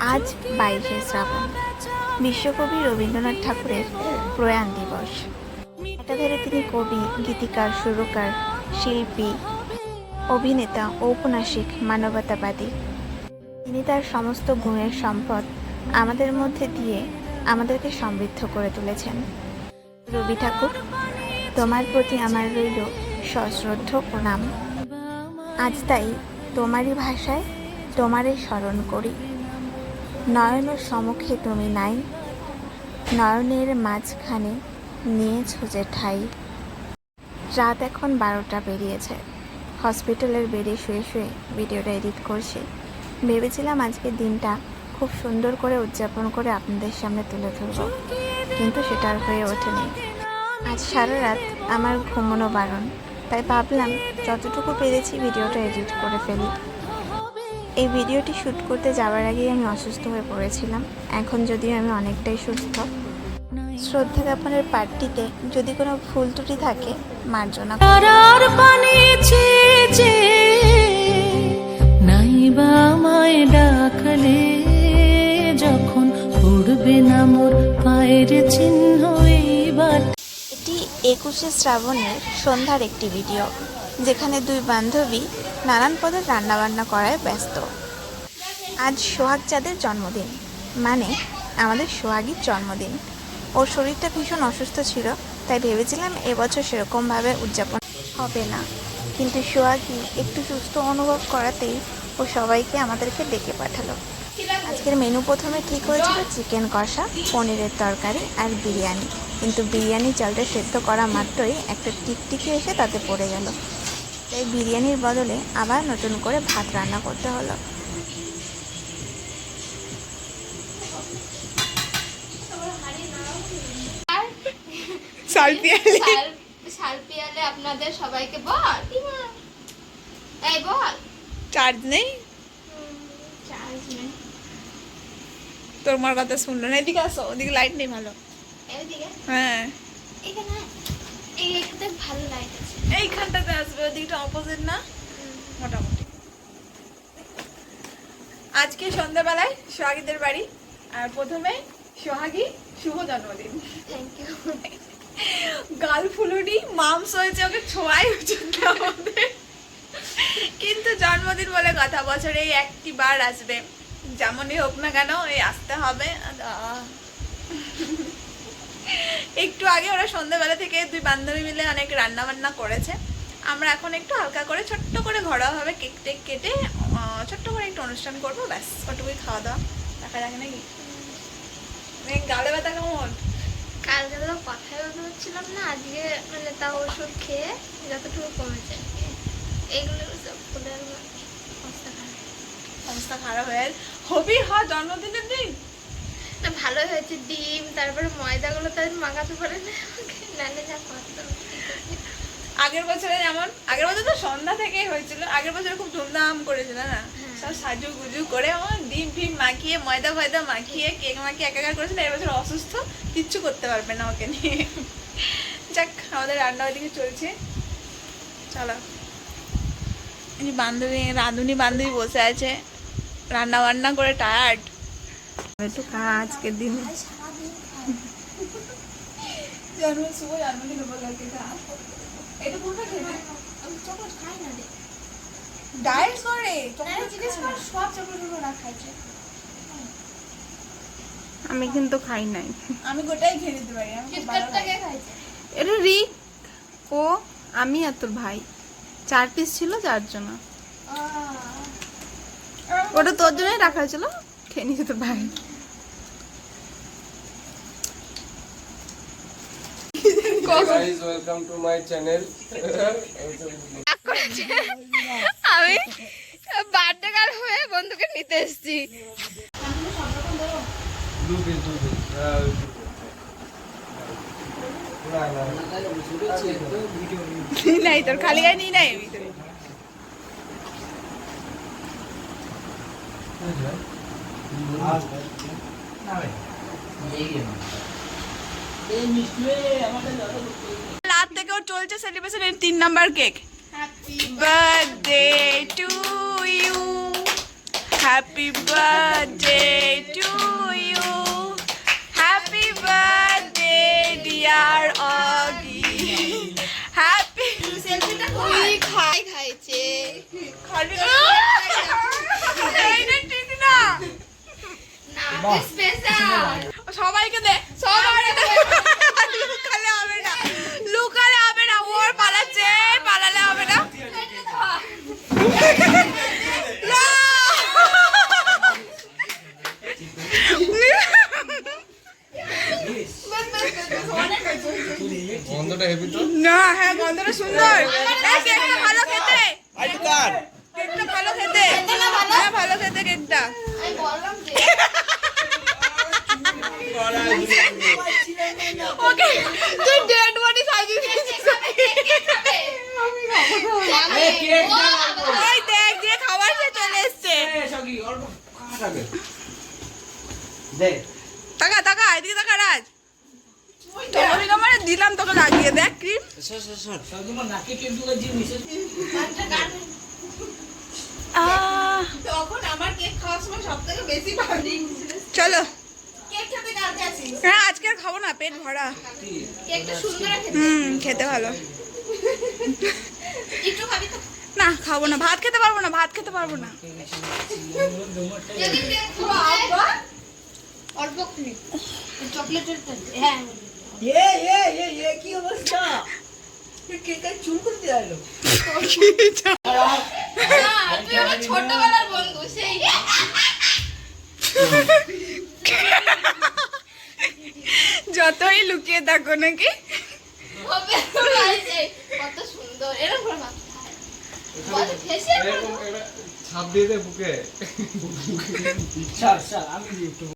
আজ বাইশে শ্রাবণ, বিশ্বকবি রবীন্দ্রনাথ ঠাকুরের প্রয়াণ দিবস। একাধারে তিনি কবি, গীতিকার, সুরকার, শিল্পী, অভিনেতা ঔপন্যাসিক মানবতাবাদী। তিনি তার সমস্ত গুণের সম্পদ আমাদের মধ্যে দিয়ে আমাদেরকে সমৃদ্ধ করে তুলেছেন। রবি ঠাকুর, তোমার প্রতি আমার রইল সশ্রদ্ধ প্রণাম। আজ তাই তোমারই ভাষায় তোমারই স্মরণ করি। নয়ন সম্মুখে তুমি নাই। নয়নের মাঝখানে নিয়েছ যে ঠাই। রাত এখন বারোটা বেরিয়েছে। হসপিটালের বেডে শুয়ে শুয়ে ভিডিওটা এডিট করছি। ভেবেছিলাম আজকের দিনটা খুব সুন্দর করে উদযাপন করে আপনাদের সামনে তুলে ধরব। কিন্তু সেটা আর হয়ে ওঠেনি। আজ সারা রাত আমার ঘুমানো বারণ। তাই ভাবলাম, যতটুকু পেরেছি ভিডিওটা এডিট করে ফেলি। এই ভিডিওটি শ্যুট করতে যাওয়ার আগেই আমি অসুস্থ হয়ে পড়েছিলাম। এখন যদিও আমি অনেকটাই সুস্থ। শ্রদ্ধা জ্ঞাপনের পার্টিতে যদি কোনো ভুল ত্রুটি থাকে মার্জনা করবেন। তারার পানে চেয়েছে নাই বা ডাকলে যখন পড়বে না মোর পায়ের চিহ্ন এইবার। এটি একুশে শ্রাবণের সন্ধ্যার একটি ভিডিও যেখানে দুই বান্ধবী নানান পদের রান্নাবান্না করায় ব্যস্ত। আজ সোহাগ চাঁদের জন্মদিন। মানে আমাদের সোহাগীর জন্মদিন। ওর শরীরটা ভীষণ অসুস্থ ছিল, তাই ভেবেছিলাম এবছর সেরকমভাবে উদযাপন হবে না। কিন্তু সোহাগী একটু সুস্থ অনুভব করাতেই ও সবাইকে আমাদেরকে ডেকে পাঠালো। আজকের মেনু প্রথমে ঠিক হয়েছিল চিকেন কষা, পনিরের তরকারি আর বিরিয়ানি। কিন্তু বিরিয়ানি চালটা সেদ্ধ করা মাত্রই একটা টিকটিকি এসে তাতে পড়ে গেল। তাই বিরিয়ানির বদলে আবার নতুন করে ভাত রান্না করতে হলো। সালপিয়ালি। আপনাদের সবাইকে বল। এই বল। চার্জ নেই? চার্জ নেই। তোর মার কথা শুনলো না? এদিকে আসো ওদিকে লাইট নেই ভালো। হ্যাঁ। এখানে এই এখানে ভালো লাইট আছে। এইখানটাতে আসবে ওদিকটা অপোজিট না? মোটামুটি। আজকে সন্ধ্যাবেলায় সোহাগীদের বাড়ি আর প্রথমে সোহাগী শুভ জন্মদিন। থ্যাংক ইউ গাল ফুলুনি মামস হয়েছে ওকে ছোঁয়াই উচিত আমাদের। কিন্তু জন্মদিন বলে কথা বছরে এই একটি বার আসবে। যেমনই হোক না কেন এই আসতে হবে। একটু আগে ওরা সন্ধ্যাবেলা থেকে দুই বান্ধবী মিলে অনেক রান্না বান্না করেছে। আমরা এখন একটু হালকা করে ছোট্ট করে ঘরোয়াভাবে কেক টেক কেটে ছোট্ট করে একটু অনুষ্ঠান করব ব্যাস ওটুকুই খাওয়া দাওয়া। দেখা যাক নাকি? গালে ব্যথা কেমন? কালকে তো কথাই বলতে পারছিলাম না আজকে মানে তা ওষুধ খেয়ে যতটুকু কমেছে এইগুলো অবস্থা খারাপ। অবস্থা খারাপ হয়ে হবি হ জন্মদিনের দিন? ভালো হয়েছে ডিম তারপরে ময়দাগুলো তাদের মাখাতে পারে না নালে যা করতো আগের বছরে যেমন আগের বছর তো সন্ধ্যা থেকেই হয়েছিল আগের বছর খুব ধুমধাম করেছিল না? সব সাজু গুজু করে আমার ডিম ফিম মাখিয়ে ময়দা ফয়দা মাখিয়ে কেক মাখিয়ে একাকার করেছিল এবছর অসুস্থ কিচ্ছু করতে পারবে না ওকে নিয়ে। যাক আমাদের রান্না ওইদিকে চলছে। চলো। বান্ধবী রাঁধুনি বান্ধবী বসে আছে রান্না বান্না করে টায়ার্ড একটু খা আজকের দিনে আমি চকলেট খাই না রে ডায়েট করে সব খাইছে। আমি কিন্তু খাই নাই। আমি গোটাই খেয়ে নিতে পারি এটা রিক ও আমি আর তোর ভাই। চার পিস ছিল চার জন্য। ওটা তোর জন্যই রাখা হয়েছিল? খেয়ে তোর ভাই। Guys welcome to my channel আমি বার্থডে গার্ল হয়ে বন্ধুকে নিতে এসেছি uh, না না নিই তোর খালি গায়ে নিই নাই ভিতরে রাত থেকেও চলছে সেলিব্রেশনের তিন number cake birthday to you happy birthday to you happy birthday dear Oggy happy খাই খাইছে। খাবি সবাইকে দে সবাইকে দে। লুকালে হবে না। লুকালে হবে না। ওর পালাচ্ছে পালালে হবে না। না! গন্ধটা হেভি তো? না হ্যাঁ গন্ধটা সুন্দর। ভালো খেতে কেকটা ভালো খেতে হ্যাঁ ভালো খেতে কেকটা আমি বললাম যে ওকে তুই ডেড বডি সাজিয়ে দিয়েছিস ওই দেখ দিয়ে খাবার খেয়ে চলে এসছে। টাকা টাকা এদিকে টাকা রাজ। দিলাম তোকে লাগিয়ে দেখ ক্রিম তখন আমার কেক খাওয়ার সময় সব থেকে বেশি চলো। হ্যাঁ আজকে আর খাব না পেট ভরা। কেকটা সুন্দর খেতে হুম খেতে ভালো। না খাব না ভাত খেতে পারব না ভাত খেতে পারব না। অল্প চকলেটের হ্যাঁ ছোটবেলার বন্ধু সেই। যতই লুকিয়ে থাকো নাকি? কত সুন্দর এরকম ছাপ দিয়ে দে বুকে।